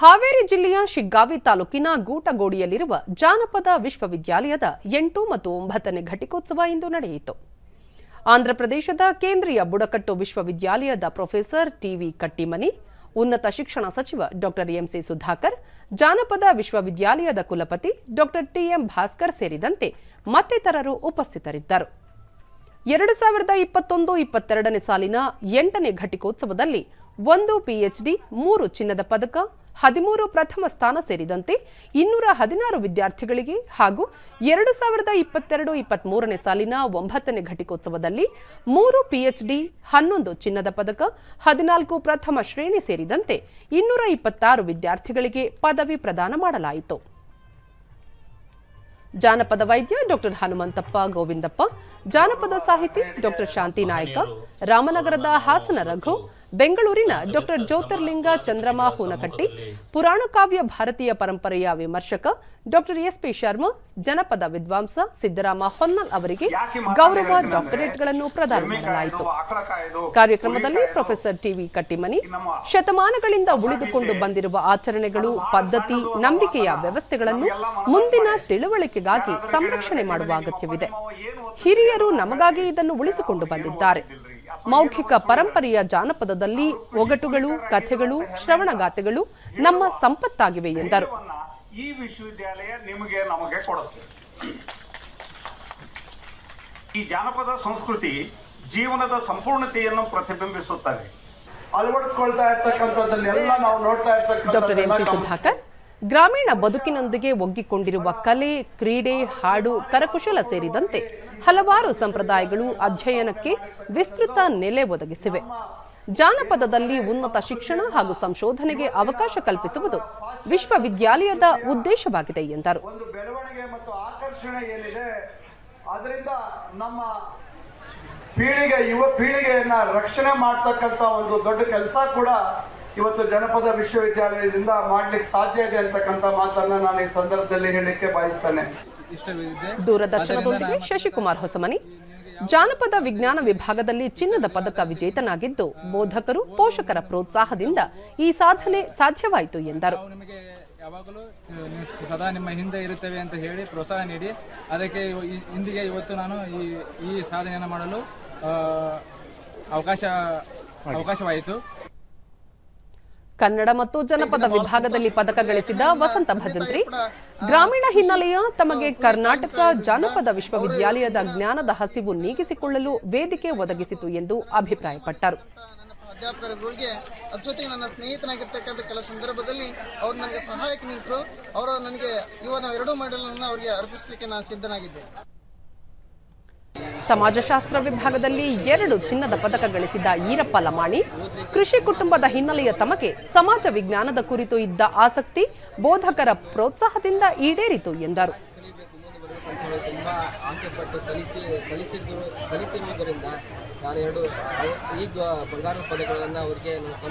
ಹಾವೇರಿ ಜಿಲ್ಲೆಯ ಶಿಗ್ಗಾವಿ ತಾಲೂಕಿನ ಗೂಟಗೋಡಿಯಲ್ಲಿರುವ ಜಾನಪದ ವಿಶ್ವವಿದ್ಯಾಲಯದ ಎಂಟು ಮತ್ತು ಒಂಬತ್ತನೇ ಘಟಿಕೋತ್ಸವ ಇಂದು ನಡೆಯಿತು. ಆಂಧ್ರಪ್ರದೇಶದ ಕೇಂದ್ರೀಯ ಬುಡಕಟ್ಟು ವಿಶ್ವವಿದ್ಯಾಲಯದ ಪ್ರೊಫೆಸರ್ ಟಿವಿ ಕಟ್ಟಿಮನಿ, ಉನ್ನತ ಶಿಕ್ಷಣ ಸಚಿವ ಡಾಕ್ಟರ್ ಎಂಸಿ ಸುಧಾಕರ್, ಜಾನಪದ ವಿಶ್ವವಿದ್ಯಾಲಯದ ಕುಲಪತಿ ಡಾಕ್ಟರ್ ಟಿಎಂ ಭಾಸ್ಕರ್ ಸೇರಿದಂತೆ ಮತ್ತಿತರರು ಉಪಸ್ಥಿತರಿದ್ದರು. ಎರಡು ಸಾವಿರದ ಇಪ್ಪತ್ತೊಂದು ಇಪ್ಪತ್ತೆರಡನೇ ಸಾಲಿನ ಎಂಟನೇ ಘಟಿಕೋತ್ಸವದಲ್ಲಿ ಒಂದು ಪಿಎಚ್ಡಿ ಮೂರು ಚಿನ್ನದ ಪದಕ ಹದಿಮೂರು ಪ್ರಥಮ ಸ್ಥಾನ ಸೇರಿದಂತೆ ಇನ್ನೂರ ಹದಿನಾರು ವಿದ್ಯಾರ್ಥಿಗಳಿಗೆ ಹಾಗೂ ಎರಡು ಸಾವಿರದ ಇಪ್ಪತ್ತೆರಡು ಇಪ್ಪತ್ಮೂರನೇ ಸಾಲಿನ ಒಂಬತ್ತನೇ ಘಟಿಕೋತ್ಸವದಲ್ಲಿ ಮೂರು ಪಿಎಚ್ಡಿ, ಹನ್ನೊಂದು ಚಿನ್ನದ ಪದಕ, ಹದಿನಾಲ್ಕು ಪ್ರಥಮ ಶ್ರೇಣಿ ಸೇರಿದಂತೆ ಇನ್ನೂರ ಇಪ್ಪತ್ತಾರು ವಿದ್ಯಾರ್ಥಿಗಳಿಗೆ ಪದವಿ ಪ್ರದಾನ ಮಾಡಲಾಯಿತು. ಜಾನಪದ ವೈದ್ಯ ಡಾಕ್ಟರ್ ಹನುಮಂತಪ್ಪ ಗೋವಿಂದಪ್ಪ, ಜಾನಪದ ಸಾಹಿತಿ ಡಾಕ್ಟರ್ ಶಾಂತಿ ನಾಯಕ, ರಾಮನಗರದ ಹಾಸನ ರಘು ಬೆಂಗಳೂರಿನ ಡಾಕ್ಟರ್ ಜ್ಯೋತಿರ್ಲಿಂಗ ಚಂದ್ರಮ ಹೂನಕಟ್ಟಿ ಪುರಾಣ ಕಾವ್ಯ ಭಾರತೀಯ ಪರಂಪರೆಯ ವಿಮರ್ಶಕ ಡಾಕ್ಟರ್ ಎಸ್ ಪಿ ಶರ್ಮಾ ಜನಪದ ವಿದ್ವಾಂಸ ಸಿದ್ದರಾಮ ಹೊನ್ನಲ್ ಅವರಿಗೆ ಗೌರವ ಡಾಕ್ಟರೇಟ್ಗಳನ್ನು ಪ್ರದಾನ ಮಾಡಲಾಯಿತು. ಕಾರ್ಯಕ್ರಮದಲ್ಲಿ ಪ್ರೊಫೆಸರ್ ಟಿವಿ ಕಟ್ಟಿಮನಿ ಶತಮಾನಗಳಿಂದ ಉಳಿದುಕೊಂಡು ಬಂದಿರುವ ಆಚರಣೆಗಳು ಪದ್ಧತಿ ನಂಬಿಕೆಯ ವ್ಯವಸ್ಥೆಗಳನ್ನು ಮುಂದಿನ ತಿಳುವಳಿಕೆಗಾಗಿ ಸಂರಕ್ಷಣೆ ಮಾಡುವ ಅಗತ್ಯವಿದೆ. ಹಿರಿಯರು ನಮಗಾಗಿ ಇದನ್ನು ಉಳಿಸಿಕೊಂಡು ಬಂದಿದ್ದಾರೆ. ಮೌಖಿಕ ಪರಂಪರೆಯ ಜಾನಪದದಲ್ಲಿ ಒಗಟುಗಳು ಕಥೆಗಳು ಶ್ರವಣಗಾಥೆಗಳು ನಮ್ಮ ಸಂಪತ್ತಾಗಿವೆ ಎಂದರು. ಈ ವಿಶ್ವವಿದ್ಯಾಲಯ ನಿಮಗೆ ನಮಗೆ ಕೊಡುತ್ತೆ. ಈ ಜಾನಪದ ಸಂಸ್ಕೃತಿ ಜೀವನದ ಸಂಪೂರ್ಣತೆಯನ್ನು ಪ್ರತಿಬಿಂಬಿಸುತ್ತದೆ. ಅಳವಡಿಸ್ಕೊಳ್ತಾ ಇರ್ತಕ್ಕಂಥದ್ದನ್ನೆಲ್ಲ ನಾವು ನೋಡ್ತಾ ಡಾಕ್ಟರ್ ಎಂ ಸಿ ಸುಧಾಕರ್ ಗ್ರಾಮೀಣ ಬದುಕಿನೊಂದಿಗೆ ಒಗ್ಗಿಕೊಂಡಿರುವ ಕಲೆ, ಕ್ರೀಡೆ, ಹಾಡು, ಕರಕುಶಲ ಸೇರಿದಂತೆ ಹಲವಾರು ಸಂಪ್ರದಾಯಗಳು ಅಧ್ಯಯನಕ್ಕೆ ವಿಸ್ತೃತ ನೆಲೆ ಒದಗಿಸಿವೆ. ಜಾನಪದದಲ್ಲಿ ಉನ್ನತ ಶಿಕ್ಷಣ ಹಾಗೂ ಸಂಶೋಧನೆಗೆ ಅವಕಾಶ ಕಲ್ಪಿಸುವುದು ವಿಶ್ವವಿದ್ಯಾಲಯದ ಉದ್ದೇಶವಾಗಿದೆ ಎಂದರು. ಪೀಳಿಗೆ, ಯುವ ಪೀಳಿಗೆಯನ್ನ ರಕ್ಷಣೆ ಮಾಡ್ತಕ್ಕಂಥ ಒಂದು ದೊಡ್ಡ ಕೆಲಸ ಕೂಡ ಇವತ್ತು ಜನಪದ ವಿಶ್ವವಿದ್ಯಾಲಯದಿಂದ ಮಾಡ್ಲಿಕ್ಕೆ ಸಾಧ್ಯ ಇದೆ ಅಂತಕ್ಕಂಥ ಮಾತನ್ನ ನಾನು ಈ ಸಂದರ್ಭದಲ್ಲಿ ಹೇಳಲಿಕ್ಕೆ ಬಯಸ್ತೇನೆ. ಇಷ್ಟವಿದೆ ದೂರದರ್ಶನದೊಂದಿಗೆ ಶಶಿಕುಮಾರ್ ಹೊಸಮನಿ ಜಾನಪದ ವಿಜ್ಞಾನ ವಿಭಾಗದಲ್ಲಿ ಚಿನ್ನದ ಪದಕ ವಿಜೇತನಾಗಿದ್ದು ಬೋಧಕರು ಪೋಷಕರ ಪ್ರೋತ್ಸಾಹದಿಂದ ಈ ಸಾಧನೆ ಸಾಧ್ಯವಾಯಿತು ಎಂದರು. ನಿಮಗೆ ಯಾವಾಗಲೂ ಸದಾ ನಿಮ್ಮ ಹಿಂದೆ ಇರುತ್ತೇವೆ ಅಂತ ಹೇಳಿ ಪ್ರೋತ್ಸಾಹ ನೀಡಿ. ಅದಕ್ಕೆ ಇಂದಿಗೆ ಇವತ್ತು ನಾನು ಈ ಈ ಸಾಧನೆಯನ್ನು ಮಾಡಲು ಅವಕಾಶ ಅವಕಾಶವಾಯಿತು. ಕನ್ನಡ ಮತ್ತು ಜನಪದ ವಿಭಾಗದಲ್ಲಿ ಪದಕ ಗಳಿಸಿದ ವಸಂತ ಭಜಂತ್ರಿ. ಗ್ರಾಮೀಣ ಹಿನ್ನೆಲೆಯ ತಮಗೆ ಕರ್ನಾಟಕ ಜಾನಪದ ವಿಶ್ವವಿದ್ಯಾಲಯದ ಜ್ಞಾನದ ಹಸಿವು ನೀಗಿಸಿಕೊಳ್ಳಲು ವೇದಿಕೆ ಒದಗಿಸಿತು ಎಂದು ಅಭಿಪ್ರಾಯಪಟ್ಟರು. ಅಧ್ಯಾಪಕರುಗಳಿಗೆ ಅದ್ರ ಜೊತೆಗೆ ನನ್ನ ಸ್ನೇಹಿತನಾಗಿರ್ತಕ್ಕಂಥ ಕೆಲ ಸಂದರ್ಭದಲ್ಲಿ ಅವ್ರು ನನಗೆ ಸಹಾಯಕ್ಕೆ ನಿಂತರು ಅವರು ನನಗೆ ಇವ ಎರಡೂ ಮೆಡಲನ್ನು ಅವರಿಗೆ ಅರ್ಪಿಸಲಿಕ್ಕೆ ನಾನು ಸಿದ್ಧನಾಗಿದ್ದೆ. ಸಮಾಜಶಾಸ್ತ್ರ ವಿಭಾಗದಲ್ಲಿ ಎರಡು ಚಿನ್ನದ ಪದಕ ಗಳಿಸಿದ ಈರಪ್ಪ ಲಮಾಣಿ, ಕೃಷಿ ಕುಟುಂಬದ ಹಿನ್ನೆಲೆಯ ತಮಗೆ ಸಮಾಜ ವಿಜ್ಞಾನದ ಕುರಿತು ಇದ್ದ ಆಸಕ್ತಿ ಬೋಧಕರ ಪ್ರೋತ್ಸಾಹದಿಂದ ಈಡೇರಿತು ಎಂದರು.